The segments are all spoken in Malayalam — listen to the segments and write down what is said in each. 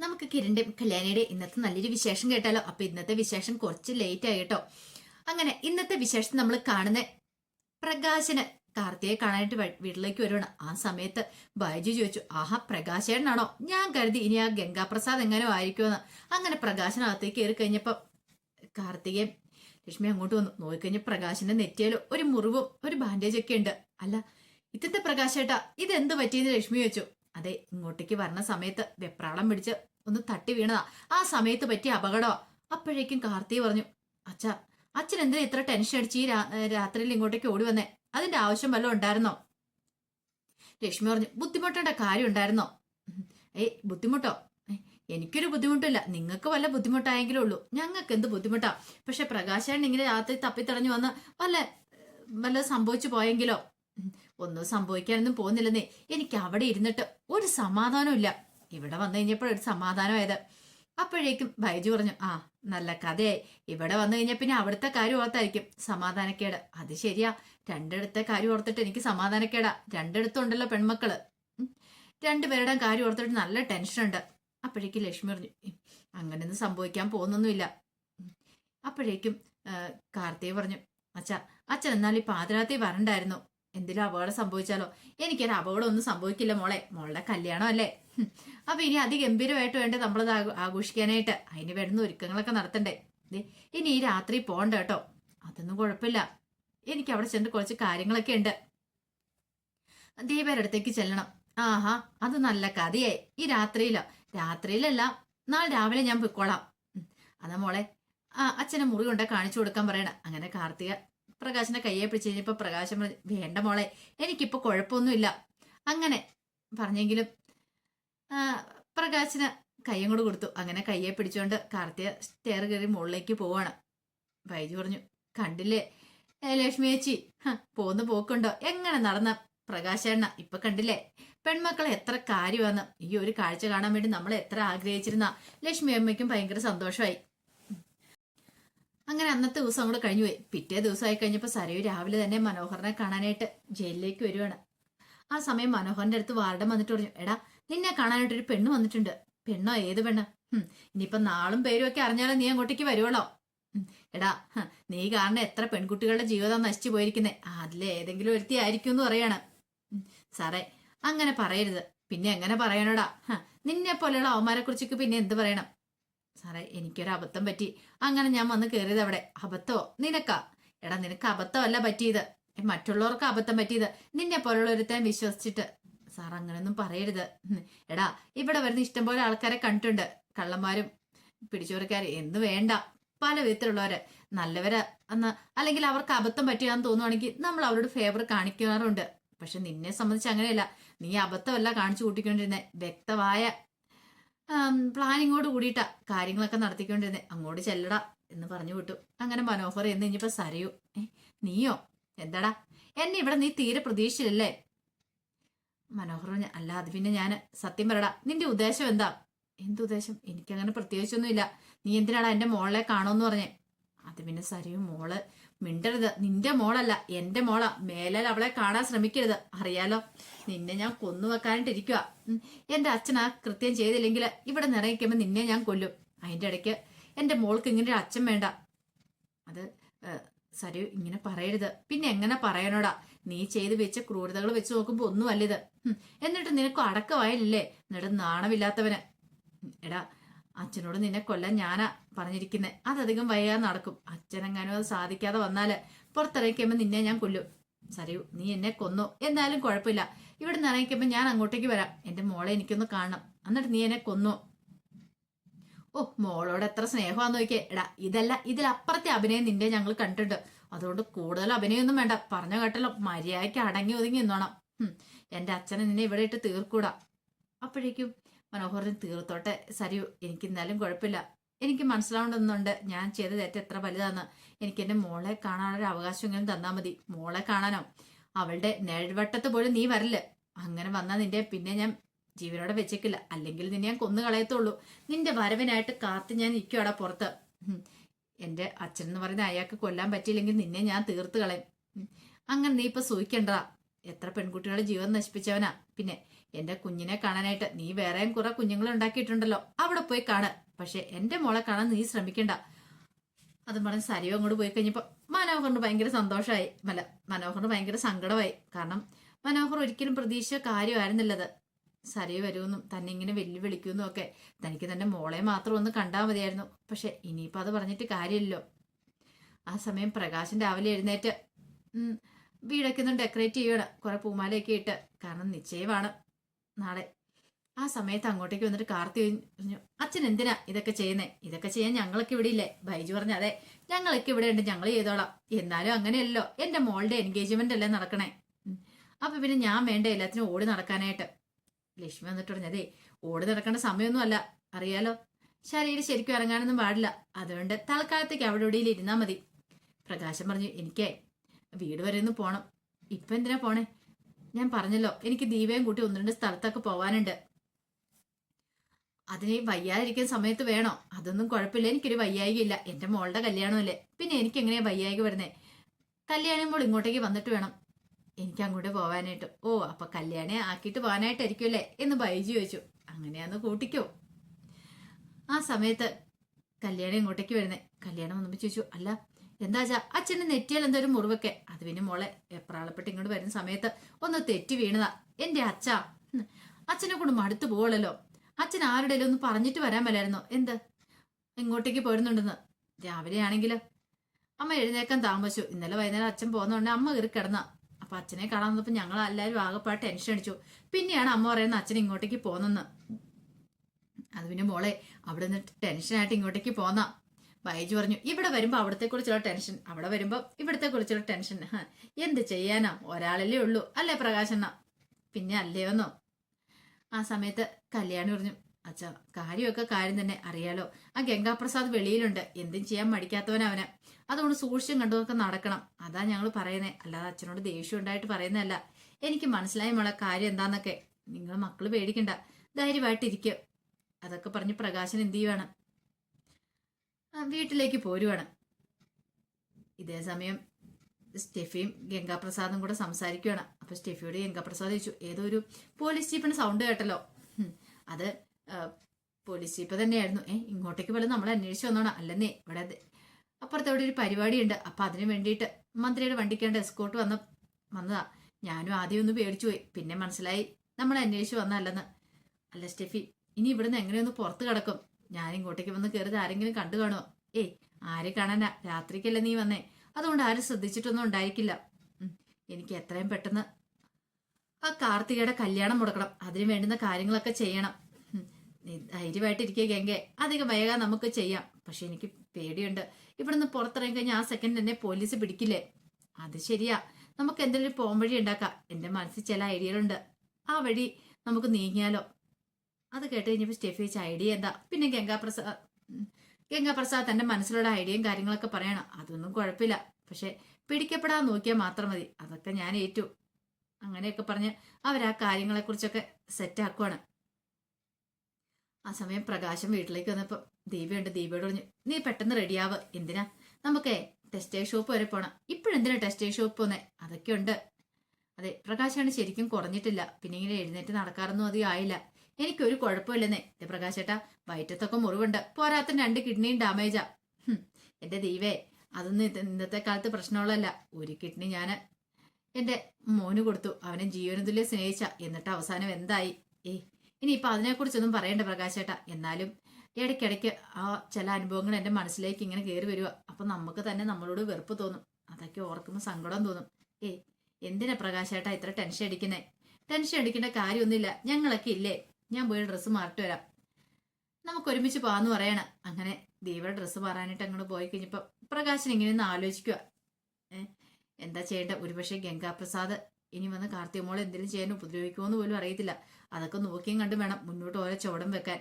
നമുക്ക് കിരണിന്റെ കല്യാണിയുടെ ഇന്നത്തെ നല്ലൊരു വിശേഷം കേട്ടാലോ? അപ്പൊ ഇന്നത്തെ വിശേഷം കുറച്ച് ലേറ്റ് ആയി കേട്ടോ. അങ്ങനെ ഇന്നത്തെ വിശേഷം നമ്മൾ കാണുന്ന പ്രകാശന് കാർത്തിയെ കാണാനായിട്ട് വീട്ടിലേക്ക് വരുവാണ്. ആ സമയത്ത് ബൈജു ചോദിച്ചു ആഹാ പ്രകാശേട്ടനാണോ? ഞാൻ കരുതി ഇനി ആ ഗംഗാപ്രസാദ് എങ്ങനെയോ ആയിരിക്കുമെന്ന് അങ്ങനെ പ്രകാശനകത്തേക്ക് കയറി കഴിഞ്ഞപ്പോ കാർത്തികയും ലക്ഷ്മി അങ്ങോട്ട് വന്നു. നോക്കിക്കഴിഞ്ഞ പ്രകാശിന്റെ നെറ്റിയാലോ ഒരു മുറിവും ഒരു ബാൻഡേജ് ഒക്കെ ഉണ്ട്. അല്ല ഇത്തത്തെ പ്രകാശേട്ടാ? ഇതെന്ത് പറ്റിയെന്ന് ലക്ഷ്മി ചോദിച്ചു. അതെ ഇങ്ങോട്ടേക്ക് വരുന്ന സമയത്ത് വെപ്രാളം പിടിച്ച് ഒന്ന് തട്ടി വീണതാ. ആ സമയത്ത് പറ്റിയ അപകടമാ അപ്പോഴേക്കും കാർത്തി പറഞ്ഞു അച്ഛ അച്ഛൻ എന്തിനാ ഇത്ര ടെൻഷൻ അടിച്ച് ഈ രാത്രിയിൽ ഇങ്ങോട്ടേക്ക് ഓടി വന്നേ? അതിന്റെ ആവശ്യം വല്ലതും ഉണ്ടായിരുന്നോ? ലക്ഷ്മി പറഞ്ഞു ബുദ്ധിമുട്ടേണ്ട കാര്യം ഉണ്ടായിരുന്നോ. ഏയ് ബുദ്ധിമുട്ടോ? എനിക്കൊരു ബുദ്ധിമുട്ടില്ല. നിങ്ങൾക്ക് വല്ല ബുദ്ധിമുട്ടായെങ്കിലേ ഉള്ളൂ. ഞങ്ങൾക്ക് എന്ത് ബുദ്ധിമുട്ടാ? പക്ഷെ പ്രകാശാണ് ഇങ്ങനെ രാത്രി തപ്പിത്തടഞ്ഞു വന്ന് വല്ല വല്ല സംഭവിച്ചു പോയെങ്കിലോ. ഒന്നും സംഭവിക്കാനൊന്നും പോകുന്നില്ലെന്നേ. എനിക്ക് അവിടെ ഇരുന്നിട്ട് ഒരു സമാധാനവും ഇല്ല. ഇവിടെ വന്നു കഴിഞ്ഞപ്പോഴൊരു സമാധാനമായത് അപ്പോഴേക്കും ബൈജു പറഞ്ഞു ആ നല്ല കഥയായി. ഇവിടെ വന്നു കഴിഞ്ഞാൽ പിന്നെ അവിടുത്തെ കാര്യം ഓർത്തായിരിക്കും. സമാധാനക്കേട്. അത് ശരിയാ. രണ്ടിടത്തെ കാര്യം ഓർത്തിട്ട് എനിക്ക് സമാധാനക്കേടാ. രണ്ടിടത്തുണ്ടല്ലോ പെൺമക്കൾ. രണ്ടുപേരുടെ കാര്യം ഓർത്തിട്ട് നല്ല ടെൻഷനുണ്ട്. അപ്പോഴേക്കും ലക്ഷ്മി പറഞ്ഞു "ഉം, അങ്ങനെയൊന്നും സംഭവിക്കാൻ പോകുന്നൊന്നുമില്ല. അപ്പോഴേക്കും കാർത്തിയെ പറഞ്ഞു അച്ഛ അച്ഛൻ എന്നാൽ ഈ പാതിരാത്രി വരണ്ടായിരുന്നു. എന്തെങ്കിലും അപകടം സംഭവിച്ചാലോ? എനിക്കൊരു അപകടം ഒന്നും സംഭവിക്കില്ല മോളെ. മോളുടെ കല്യാണം അല്ലേ അപ്പൊ ഇനി അതിഗംഭീരമായിട്ട് വേണ്ടേ നമ്മളത് ആഘോ- ആഘോഷിക്കാനായിട്ട്? അതിന് വേണ്ടുന്ന ഒരുക്കങ്ങളൊക്കെ നടത്തണ്ടേ. ഇനി ഈ രാത്രി പോണ്ട കേട്ടോ. അതൊന്നും കുഴപ്പമില്ല. എനിക്ക് അവിടെ ചെന്ന് കുറച്ച് കാര്യങ്ങളൊക്കെ ഉണ്ട്. ദീപയുടെ അടുത്തേക്ക് ചെല്ലണം. ആഹാ അത് നല്ല കഥയായി. ഈ രാത്രിയിലോ? രാത്രിയിലല്ല നാളെ രാവിലെ ഞാൻ പൊയ്ക്കോളാം. അതാ മോളെ ആ അച്ഛനെ മുറി കൊണ്ടേ കാണിച്ചു കൊടുക്കാൻ പറയണം. അങ്ങനെ കാർത്തിക പ്രകാശിനെ കയ്യെ പിടിച്ച് കഴിഞ്ഞപ്പോ പ്രകാശം വേണ്ട മോളെ എനിക്കിപ്പോ കുഴപ്പമൊന്നുമില്ല. അങ്ങനെ പറഞ്ഞെങ്കിലും പ്രകാശിന് കയ്യും കൂടെ കൊടുത്തു. അങ്ങനെ കയ്യെ പിടിച്ചുകൊണ്ട് കാർത്തിയ സ്റ്റെയർ കയറി മുകളിലേക്ക് പോവാണ്. വൈജു പറഞ്ഞു കണ്ടില്ലേ ലക്ഷ്മി ചേച്ചി? പോന്ന് പോക്കുണ്ടോ? എങ്ങനെ നടന്ന? പ്രകാശേണ്ണ ഇപ്പൊ കണ്ടില്ലേ? പെൺമക്കൾ എത്ര കാര്യമാണ് ഈ ഒരു കാഴ്ച കാണാൻ വേണ്ടി നമ്മൾ എത്ര ആഗ്രഹിച്ചിരുന്ന. ലക്ഷ്മി അമ്മയ്ക്കും ഭയങ്കര സന്തോഷമായി. അങ്ങനെ അന്നത്തെ ദിവസം അങ്ങോട്ട് കഴിഞ്ഞു പോയി. പിറ്റേ ദിവസമായി കഴിഞ്ഞപ്പോൾ സരയു രാവിലെ തന്നെ മനോഹറിനെ കാണാനായിട്ട് ജയിലിലേക്ക് വരുവാണ്. ആ സമയം മനോഹറിന്റെ അടുത്ത് വാർഡൻ വന്നിട്ട് പറഞ്ഞു എടാ നിന്നെ കാണാനായിട്ട് ഒരു പെണ്ണ് വന്നിട്ടുണ്ട്. പെണ്ണോ ഏത് പെണ്ണ്? ഇനിയിപ്പം നാളും പേരും ഒക്കെ അറിഞ്ഞാലും നീ അങ്ങോട്ടേക്ക് വരുവല്ലോ എടാ നീ കാരണം എത്ര പെൺകുട്ടികളുടെ ജീവിതം നശിച്ചു പോയിരിക്കുന്നേ. അതിലെ ഏതെങ്കിലും ഒരുത്തി ആയിരിക്കും എന്ന് പറയാണ്. സാറേ അങ്ങനെ പറയരുത്. പിന്നെ എങ്ങനെ പറയണോടാ? നിന്നെ പോലെയുള്ള അവന്മാരെ കുറിച്ചൊക്കെ പിന്നെ എന്ത് പറയണം? സാറേ എനിക്കൊരു അബദ്ധം പറ്റി. അങ്ങനെ ഞാൻ വന്ന് കയറിയത് അവിടെ അബദ്ധമോ നിനക്കാ? എടാ നിനക്ക് അബദ്ധമല്ല പറ്റിയത്. മറ്റുള്ളവർക്ക് അബദ്ധം പറ്റിയത്. നിന്നെ പോലുള്ള ഒരുത്തൻ വിശ്വസിച്ചിട്ട്. സാർ അങ്ങനെയൊന്നും പറയരുത്. എടാ ഇവിടെ വരുന്ന ഇഷ്ടംപോലെ ആൾക്കാരെ കണ്ടിട്ടുണ്ട്. കള്ളന്മാരും പിടിച്ചോരക്കാര് എന്ത് വേണ്ട. പല വിധത്തിലുള്ളവര്. നല്ലവര് എന്ന് അല്ലെങ്കിൽ അവർക്ക് അബദ്ധം പറ്റിയാന്ന് തോന്നുവാണെങ്കിൽ നമ്മൾ അവരോട് ഫേവർ കാണിക്കാറുണ്ട്. പക്ഷെ നിന്നെ സംബന്ധിച്ച് അങ്ങനെയല്ല. നീ അബദ്ധമല്ല കാണിച്ചു കൂട്ടിക്കൊണ്ടിരുന്നേ. വ്യക്തമായ പ്ലാനിങ്ങോട് കൂടിയിട്ടാ കാര്യങ്ങളൊക്കെ നടത്തിക്കൊണ്ടിരുന്നേ. അങ്ങോട്ട് ചെല്ലടാ എന്ന് പറഞ്ഞു വിട്ടു. അങ്ങനെ മനോഹർ എന്ന് ഇനിയിപ്പോ സരയു നീയോ? എന്താടാ? എന്നെ ഇവിടെ നീ തീരെ പ്രതീക്ഷിച്ചില്ലല്ലേ? മനോഹർ അല്ല അത് പിന്നെ ഞാൻ സത്യം പറയടാ. നിന്റെ ഉദ്ദേശം എന്താ? എന്ത് ഉദ്ദേശം? എനിക്കങ്ങനെ പ്രത്യേകിച്ചൊന്നുമില്ല. നീ എന്തിനാടാ എന്റെ മോളെ കാണോന്ന് പറഞ്ഞേ? അത് പിന്നെ സരിയും മോൾ മിണ്ടരുത്. നിന്റെ മോളല്ല എന്റെ മോള. മേലാൽ അവളെ കാണാൻ ശ്രമിക്കരുത്. അറിയാലോ? നിന്നെ ഞാൻ കൊന്നു വെക്കാനിട്ടിരിക്കുക എന്റെ അച്ഛൻ ആ കൃത്യം ചെയ്തില്ലെങ്കിൽ ഇവിടെ നിറയിക്കുമ്പോൾ നിന്നെ ഞാൻ കൊല്ലും. അതിന്റെ ഇടയ്ക്ക് എന്റെ മോൾക്ക് ഇങ്ങനെ അച്ഛൻ വേണ്ട. അത് സരി ഇങ്ങനെ പറയരുത്. പിന്നെ എങ്ങനെ പറയണോടാ? നീ ചെയ്ത് വെച്ച ക്രൂരതകൾ വെച്ച് നോക്കുമ്പോ ഒന്നും അല്ലിത് എന്നിട്ട് നിനക്ക് അടക്കമായില്ലേ എന്നിട്ട് നാണമില്ലാത്തവന്. എടാ അച്ഛനോട് നിന്നെ കൊല്ലാൻ ഞാനാ പറഞ്ഞിരിക്കുന്നെ. അതധികം വൈകാതെ നടക്കും. അച്ഛനെങ്ങാനും അത് സാധിക്കാതെ വന്നാൽ പുറത്തിറങ്ങിക്കുമ്പോ നിന്നെ ഞാൻ കൊല്ലും. സരയു നീ എന്നെ കൊന്നു? എന്നാലും കുഴപ്പമില്ല. ഇവിടെ നിന്ന് ഇറങ്ങിക്കുമ്പോ ഞാൻ അങ്ങോട്ടേക്ക് വരാം. എന്റെ മോളെ എനിക്കൊന്ന് കാണണം. എന്നിട്ട് നീ എന്നെ കൊന്നു? ഓ മോളോട് എത്ര സ്നേഹമാന്ന് നോക്കിയേ. എടാ ഇതല്ല ഇതിലപ്പുറത്തെ അഭിനയം നിന്റെ ഞങ്ങൾ കണ്ടിട്ടുണ്ട്. അതുകൊണ്ട് കൂടുതൽ അഭിനയൊന്നും വേണ്ട. പറഞ്ഞ കേട്ടല്ലോ മര്യാദയ്ക്ക് അടങ്ങി ഒതുങ്ങി നിന്നോണം. എന്റെ അച്ഛനെ നിന്നെ ഇവിടെ ഇട്ട് തീർക്കൂടാ. അപ്പോഴേക്കും മനോഹരൻ തീർത്തോട്ടെ. സരിയു എനിക്ക് എന്നാലും കുഴപ്പമില്ല. എനിക്ക് മനസ്സിലാവുന്നുണ്ട് ഞാൻ ചെയ്ത തെറ്റ് എത്ര വലുതാന്ന്. എനിക്ക് എന്റെ മോളെ കാണാനൊരു അവകാശമെങ്കിലും തന്നാൽ മതി. മോളെ കാണാനോ? അവളുടെ നേഴ്വട്ടത്ത് പോലും നീ വരില്ല. അങ്ങനെ വന്നാൽ നിന്റെ പിന്നെ ഞാൻ ജീവനോടെ വെച്ചേക്കില്ല. അല്ലെങ്കിൽ നിന്നെ ഞാൻ കൊന്നു കളയത്തുള്ളൂ. നിന്റെ വരവിനായിട്ട് കാത്ത് ഞാൻ നിൽക്കുവാടാ പുറത്ത്. എന്റെ അച്ഛൻ എന്ന് പറയുന്ന അയാൾക്ക് കൊല്ലാൻ പറ്റിയില്ലെങ്കിൽ നിന്നെ ഞാൻ തീർത്ത് കളയും. അങ്ങനെ നീ ഇപ്പൊ സൂഹിക്കണ്ടതാ എത്ര പെൺകുട്ടികളുടെ ജീവൻ നശിപ്പിച്ചവനാ. പിന്നെ എന്റെ കുഞ്ഞിനെ കാണാനായിട്ട് നീ വേറെയും കുറെ കുഞ്ഞുങ്ങൾ ഉണ്ടാക്കിയിട്ടുണ്ടല്ലോ. അവിടെ പോയി കാണ്. പക്ഷെ എന്റെ മോളെ കാണാൻ നീ ശ്രമിക്കണ്ട. അതും പറഞ്ഞ് സരിയോ അങ്ങോട്ട് പോയി കഴിഞ്ഞപ്പോ മനോഹറിന് ഭയങ്കര സന്തോഷമായി മല മനോഹറിന് ഭയങ്കര സങ്കടമായി. കാരണം മനോഹർ ഒരിക്കലും പ്രതീക്ഷ കാര്യമായിരുന്നില്ലത്. സരിയ വരുമെന്നും തന്നെ ഇങ്ങനെ വെല്ലുവിളിക്കുമെന്നും ഒക്കെ തനിക്ക് തന്റെ മോളെ മാത്രം ഒന്ന് കണ്ടാൽ മതിയായിരുന്നു. പക്ഷെ ഇനിയിപ്പോൾ അത് പറഞ്ഞിട്ട് കാര്യമില്ലല്ലോ. ആ സമയം പ്രകാശൻ രാവിലെ എഴുന്നേറ്റ് വീടൊക്കെ ഒന്ന് ഡെക്കറേറ്റ് ചെയ്യണം. കുറെ പൂമാലയൊക്കെ ഇട്ട്. കാരണം നിശ്ചയമാണ് നാളെ. ആ സമയത്ത് അങ്ങോട്ടേക്ക് വന്നിട്ട് കാർത്തി പറഞ്ഞു അച്ഛൻ എന്തിനാ ഇതൊക്കെ ചെയ്യുന്നേ? ഇതൊക്കെ ചെയ്യാൻ ഞങ്ങളൊക്കെ ഇവിടെ ഇല്ലേ? ബൈജു പറഞ്ഞു അതെ ഞങ്ങളൊക്കെ ഇവിടെ ഉണ്ട്. ഞങ്ങൾ ചെയ്തോളാം. എന്നാലും അങ്ങനെയല്ലോ. എന്റെ മോളുടെ എൻഗേജ്മെന്റ് അല്ലേ നടക്കണേ. അപ്പൊ പിന്നെ ഞാൻ വേണ്ട എല്ലാത്തിനും ഓടി നടക്കാനായിട്ട്. ലക്ഷ്മി വന്നിട്ട് പറഞ്ഞു അതെ ഓടി നടക്കേണ്ട സമയമൊന്നും അല്ല. അറിയാലോ? ശരീരം ശരിക്കും ഇറങ്ങാനൊന്നും പാടില്ല. അതുകൊണ്ട് തൽക്കാലത്തേക്ക് അവിടെ ഇവിടെ ഇരുന്നാൽ മതി. പ്രകാശം പറഞ്ഞു എനിക്കേ വീട് വരെ ഒന്ന് പോണം. ഇപ്പൊ എന്തിനാ പോണേ? ഞാൻ പറഞ്ഞല്ലോ എനിക്ക് ദീപയും കൂട്ടി ഒന്ന് രണ്ട് സ്ഥലത്തൊക്കെ പോവാനുണ്ട്. അതിന് വയ്യാതിരിക്കുന്ന സമയത്ത് വേണോ? അതൊന്നും കുഴപ്പമില്ല എനിക്കൊരു വയ്യായികയില്ല. എന്റെ മോളുടെ കല്യാണമല്ലേ? പിന്നെ എനിക്ക് എങ്ങനെയാ വയ്യായിക വരുന്നേ? മോൾ ഇങ്ങോട്ടേക്ക് വന്നിട്ട് വേണം. എനിക്ക് അങ്ങോട്ട് പോവാനായിട്ട്. ഓ അപ്പൊ കല്യാണി ആക്കിയിട്ട് പോകാനായിട്ടായിരിക്കുമല്ലേ എന്ന് ബൈജു ചോദിച്ചു. അങ്ങനെയാന്ന് കൂട്ടിക്കോ. ആ സമയത്ത് കല്യാണം ഇങ്ങോട്ടേക്ക് വരുന്നേ. കല്യാണം ഒന്നും ചോദിച്ചു അല്ല എന്താ വെച്ചാൽ അച്ഛന്റെ നെറ്റിയാൽ എന്തായാലും മുറിവൊക്കെ. അത് പിന്നെ മോളെ എപ്രാളപ്പെട്ട് ഇങ്ങോട്ട് വരുന്ന സമയത്ത് ഒന്ന് തെറ്റി വീണതാ. എന്റെ അച്ഛ. അച്ഛനെ കൊണ്ട് മടുത്തു പോകലല്ലോ അച്ഛൻ ആരുടെയും ഒന്ന് പറഞ്ഞിട്ട് വരാൻ മേലായിരുന്നോ? എന്ത്? ഇങ്ങോട്ടേക്ക് പോരുന്നുണ്ടെന്ന് രാവിലെ ആണെങ്കിൽ അമ്മ എഴുന്നേക്കാൻ താമസിച്ചു. ഇന്നലെ വൈകുന്നേരം അച്ഛൻ പോകുന്നതുകൊണ്ട് അമ്മ കയറി കിടന്ന. അപ്പൊ അച്ഛനെ കാണാൻ വന്നപ്പോ ഞങ്ങൾ എല്ലാവരും ആകെപ്പാട് ടെൻഷൻ അടിച്ചു. പിന്നെയാണ് അമ്മ പറയുന്നത് അച്ഛൻ ഇങ്ങോട്ടേക്ക് പോന്നെന്ന്. അത് പിന്നെ മോളെ അവിടെ നിന്ന് ടെൻഷനായിട്ട് ഇങ്ങോട്ടേക്ക് പോന്ന. ബൈജു പറഞ്ഞു ഇവിടെ വരുമ്പോൾ അവിടത്തെ കുറിച്ചുള്ള ടെൻഷൻ അവിടെ വരുമ്പോൾ ഇവിടത്തെ കുറിച്ചുള്ള ടെൻഷൻ. എന്ത് ചെയ്യാനാ? ഒരാളല്ലേ ഉള്ളൂ. അല്ലേ പ്രകാശണ്ണ പിന്നെ അല്ലയോന്നോ ആ സമയത്ത് കല്യാണി പറഞ്ഞു അച്ഛാ കാര്യമൊക്കെ കാര്യം തന്നെ അറിയാലോ. ആ ഗംഗാപ്രസാദ് വെളിയിലുണ്ട്. എന്തും ചെയ്യാൻ മടിക്കാത്തവൻ അവന്. അതുകൊണ്ട് സൂക്ഷ്യം കണ്ടുമൊക്കെ നടക്കണം. അതാ ഞങ്ങൾ പറയുന്നേ. അല്ലാതെ അച്ഛനോട് ദേഷ്യം ഉണ്ടായിട്ട് പറയുന്നതല്ല. എനിക്ക് മനസ്സിലായി മോളെ കാര്യം എന്താന്നൊക്കെ. നിങ്ങൾ മക്കൾ പേടിക്കണ്ട. ധൈര്യമായിട്ടിരിക്കും. അതൊക്കെ പറഞ്ഞ് പ്രകാശൻ എന്ത് ചെയ്യുവാണ്? വീട്ടിലേക്ക് പോരുവാണ്. ഇതേ സമയം സ്റ്റെഫിയും ഗംഗാപ്രസാദും കൂടെ സംസാരിക്കുകയാണ് അപ്പൊ സ്റ്റെഫിയോട് ഗംഗാപ്രസാദ് ചോദിച്ചു ഏതോ ഒരു പോലീസ് ജീപ്പിന് സൗണ്ട് കേട്ടല്ലോ? അത് പോലീസ് ജീപ്പ് തന്നെയായിരുന്നു. ഏഹ് ഇങ്ങോട്ടേക്ക് പോലെ നമ്മൾ അന്വേഷിച്ച് വന്നോണം. അല്ലെന്നേ ഇവിടെ അപ്പുറത്ത് അവിടെ ഒരു പരിപാടിയുണ്ട്. അപ്പൊ അതിന് വേണ്ടിയിട്ട് മന്ത്രിയുടെ വണ്ടിക്കേണ്ട എസ്കോട്ട് വന്ന വന്നതാ. ഞാനും ആദ്യം ഒന്ന് പേടിച്ചു പോയി. പിന്നെ മനസ്സിലായി നമ്മൾ അന്വേഷിച്ച് വന്നല്ലെന്ന് അല്ല സ്റ്റെഫി ഇനി ഇവിടുന്ന് എങ്ങനെയൊന്ന് പുറത്ത് കിടക്കും? ഞാൻ ഇങ്ങോട്ടേക്ക് വന്ന് കയറിയത് ആരെങ്കിലും കണ്ടു കാണോ ഏ ആരെ കാണാനാ? രാത്രിക്കല്ലേ നീ വന്നേ. അതുകൊണ്ട് ആരും ശ്രദ്ധിച്ചിട്ടൊന്നും ഉണ്ടായിരിക്കില്ല. എനിക്ക് എത്രയും പെട്ടെന്ന് ആ കാർത്തികയുടെ കല്യാണം മുടക്കണം. അതിന് വേണ്ടുന്ന കാര്യങ്ങളൊക്കെ ചെയ്യണം. നീ ധൈര്യമായിട്ടിരിക്കുക ഗംഗെ. അധികം വൈകാൻ നമുക്ക് ചെയ്യാം. പക്ഷെ എനിക്ക് പേടിയുണ്ട്. ഇവിടുന്ന് പുറത്തിറങ്ങി കഴിഞ്ഞാൽ ആ സെക്കൻഡ് തന്നെ പോലീസ് പിടിക്കില്ലേ? അത് ശരിയാ. നമുക്ക് എന്തെങ്കിലും പോംവഴി വഴി ഉണ്ടാക്കാം. എന്റെ മനസ്സിൽ ചില ഐഡിയകളുണ്ട് ആ വഴി നമുക്ക് നീങ്ങിയാലോ? അത് കേട്ട് കഴിഞ്ഞപ്പോൾ സ്റ്റെഫി ഐഡിയ എന്താ? പിന്നെ ഗംഗാപ്രസാദ് ഗംഗാപ്രസാദ് തന്റെ മനസ്സിലുള്ള ഐഡിയയും കാര്യങ്ങളൊക്കെ പറയണം. അതൊന്നും കുഴപ്പമില്ല. പക്ഷെ പിടിക്കപ്പെടാൻ നോക്കിയാൽ മാത്രം മതി. അതൊക്കെ ഞാൻ ഏറ്റു. അങ്ങനെയൊക്കെ പറഞ്ഞ് അവരാ കാര്യങ്ങളെക്കുറിച്ചൊക്കെ സെറ്റ് ആക്കുവാണ്. ആ സമയം പ്രകാശം വീട്ടിലേക്ക് വന്നപ്പോൾ ദീപയുണ്ട് ദീപയോട് പറഞ്ഞു നീ പെട്ടെന്ന് റെഡിയാവ് എന്തിനാ? നമുക്കേ ടെസ്റ്റേ ഷോപ്പ് വരെ പോണം. ഇപ്പോഴെന്തിനാ ടെക്സ്റ്റൈൽ ഷോപ്പ് പോന്നെ? അതൊക്കെ ഉണ്ട്. അതെ പ്രകാശാണ് ശരിക്കും കുറഞ്ഞിട്ടില്ല. പിന്നെ ഇങ്ങനെ എഴുന്നേറ്റ് നടക്കാറൊന്നും അധികം ആയില്ല. എനിക്കൊരു കുഴപ്പമില്ലെന്നേ പ്രകാശ് പ്രകാശേട്ടാ വയറ്റത്തൊക്കെ മുറിവുണ്ട്. പോരാത്ത രണ്ട് കിഡ്നിയും ഡാമേജാ. എന്റെ ദൈവേ അതൊന്നും ഇത് ഇന്നത്തെ കാലത്ത് പ്രശ്നമുള്ളതല്ല. ഒരു കിഡ്നി ഞാൻ എന്റെ മോന് കൊടുത്തു. അവനെ ജീവന സ്നേഹിച്ച. എന്നിട്ട് അവസാനം എന്തായി? ഏ ഇനിയിപ്പൊ അതിനെക്കുറിച്ചൊന്നും പറയണ്ട പ്രകാശേട്ടാ. എന്നാലും ഇടയ്ക്കിടയ്ക്ക് ആ ചില അനുഭവങ്ങൾ എന്റെ മനസ്സിലേക്ക് ഇങ്ങനെ കയറി വരിക അപ്പൊ നമുക്ക് തന്നെ നമ്മളോട് വെറുപ്പ് തോന്നും. അതൊക്കെ ഓർക്കുമ്പോൾ സങ്കടം തോന്നും. ഏ എന്തിനാ പ്രകാശേട്ടാ ഇത്ര ടെൻഷൻ അടിക്കുന്നേ? ടെൻഷൻ അടിക്കേണ്ട കാര്യമൊന്നുമില്ല. ഞങ്ങളൊക്കെ ഇല്ലേ? ഞാൻ പോയി ഡ്രസ്സ് മാറിട്ട് വരാം. നമുക്ക് ഒരുമിച്ച് പോവാന്ന് പറയണം. അങ്ങനെ ദീപയുടെ ഡ്രസ്സ് മാറാനായിട്ട് അങ്ങോട്ട് പോയി കഴിഞ്ഞപ്പോ പ്രകാശൻ ഇങ്ങനെ ഒന്ന് ആലോചിക്കുക എന്താ ചെയ്യേണ്ട? ഒരുപക്ഷെ ഗംഗാപ്രസാദ് ഇനി വന്ന് കാർത്തിക മോൾ എന്തെങ്കിലും ചെയ്യാൻ ഉപദ്രവിക്കുമോന്ന് പോലും അറിയത്തില്ല. അതൊക്കെ നോക്കിയും കണ്ടും വേണം മുന്നോട്ട് ഓരോ ചോടം വെക്കാൻ.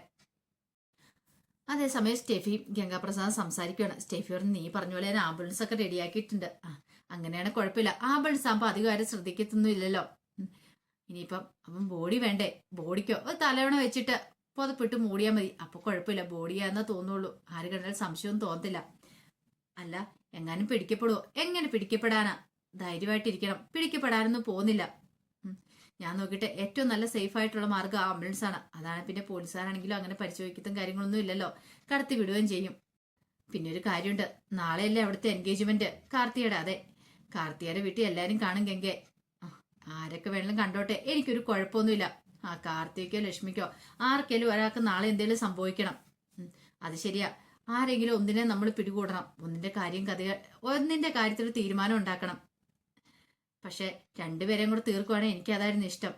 അതേസമയം സ്റ്റെഫി ഗംഗാപ്രസാദ് സംസാരിക്കുകയാണ് സ്റ്റെഫി പറഞ്ഞു നീ പറഞ്ഞ പോലെ ഞാൻ ആംബുലൻസ് ഒക്കെ റെഡിയാക്കിയിട്ടുണ്ട് അങ്ങനെയാണ് കുഴപ്പമില്ല. ആംബുലൻസ് ആകുമ്പോൾ അധികം ആരും ശ്രദ്ധിക്കത്തൊന്നും ഇല്ലല്ലോ. ഇനിയിപ്പം അപ്പം ബോഡി വേണ്ടേ? ബോഡിക്കോ തലവണ വെച്ചിട്ട് പെട്ട് മൂടിയാൽ മതി. അപ്പൊ കുഴപ്പമില്ല. ബോഡിയാന്നേ തോന്നുള്ളൂ. ആര് കണ്ടാലും സംശയം തോന്നത്തില്ല. അല്ല എങ്ങാനും പിടിക്കപ്പെടുവോ? എങ്ങനെ പിടിക്കപ്പെടാനാ? ധൈര്യമായിട്ടിരിക്കണം. പിടിക്കപ്പെടാനൊന്നും പോകുന്നില്ല. ഞാൻ നോക്കിയിട്ട് ഏറ്റവും നല്ല സേഫ് ആയിട്ടുള്ള മാർഗം ആംബുലൻസ് ആണ്. അതാണ് പിന്നെ പോലീസുകാരാണെങ്കിലും അങ്ങനെ പരിശോധിക്കത്തും കാര്യങ്ങളൊന്നും ഇല്ലല്ലോ. കടത്തി വിടുകയും ചെയ്യും. പിന്നെ ഒരു കാര്യമുണ്ട്. നാളെയല്ലേ അവിടുത്തെ എൻഗേജ്മെന്റ് കാർത്തിയുടെ അതെ. കാർത്തിയുടെ വീട്ടിൽ എല്ലാവരും കാണും ഗംഗെ ആരൊക്കെ വേണമെങ്കിലും കണ്ടോട്ടെ. എനിക്കൊരു കുഴപ്പമൊന്നുമില്ല. ആ കാർത്തിക്കോ ലക്ഷ്മിക്കോ ആർക്കെങ്കിലും ഒരാൾക്ക് നാളെ എന്തെങ്കിലും സംഭവിക്കണം. അത് ശരിയാ. ആരെങ്കിലും ഒന്നിനെ നമ്മൾ പിടികൂടണം. ഒന്നിന്റെ കാര്യം കഥ ഒന്നിന്റെ കാര്യത്തിൽ തീരുമാനം ഉണ്ടാക്കണം. പക്ഷെ രണ്ടുപേരെയും കൂടെ തീർക്കുവാണെങ്കിൽ എനിക്ക് അതായിരുന്നു ഇഷ്ടം.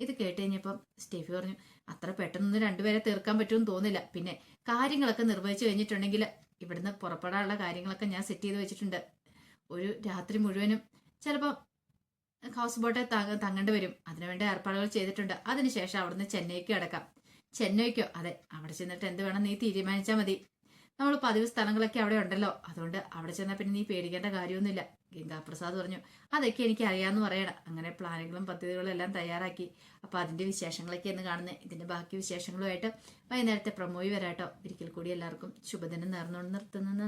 ഇത് കേട്ട് കഴിഞ്ഞപ്പം സ്റ്റെഫി പറഞ്ഞു അത്ര പെട്ടെന്നൊന്നും രണ്ടുപേരെ തീർക്കാൻ പറ്റുമെന്ന് തോന്നില്ല. പിന്നെ കാര്യങ്ങളൊക്കെ നിർവഹിച്ചു കഴിഞ്ഞിട്ടുണ്ടെങ്കിൽ ഇവിടുന്ന് പുറപ്പെടാനുള്ള കാര്യങ്ങളൊക്കെ ഞാൻ സെറ്റ് ചെയ്ത് വെച്ചിട്ടുണ്ട്. ഒരു രാത്രി മുഴുവനും ചിലപ്പോൾ ഹൗസ് ബോട്ടെ തങ്ങ തങ്ങേണ്ടി വരും. അതിനുവേണ്ട ഏർപ്പാടുകൾ ചെയ്തിട്ടുണ്ട്. അതിനുശേഷം അവിടുന്ന് ചെന്നൈക്ക് കിടക്കാം. ചെന്നൈക്കോ? അതെ അവിടെ ചെന്നിട്ട് എന്ത് വേണം നീ തീരുമാനിച്ചാൽ മതി. നമ്മൾ പതിവ് സ്ഥലങ്ങളൊക്കെ അവിടെ ഉണ്ടല്ലോ. അതുകൊണ്ട് അവിടെ ചെന്നാൽ പിന്നെ നീ പേടിക്കേണ്ട കാര്യമൊന്നുമില്ല. ഗംഗാപ്രസാദ് പറഞ്ഞു അതൊക്കെ എനിക്ക് അറിയാമെന്ന് പറയണം. അങ്ങനെ പ്ലാനുകളും പദ്ധതികളും എല്ലാം തയ്യാറാക്കി. അപ്പോൾ അതിന്റെ വിശേഷങ്ങളൊക്കെ എന്ന് കാണുന്നത് ഇതിന്റെ ബാക്കി വിശേഷങ്ങളുമായിട്ട് വൈകുന്നേരത്തെ പ്രമോയി വരാട്ടോ. ഒരിക്കൽ കൂടി എല്ലാവർക്കും ശുഭദിനം നേർന്നുകൊണ്ട് നിർത്തുന്നത്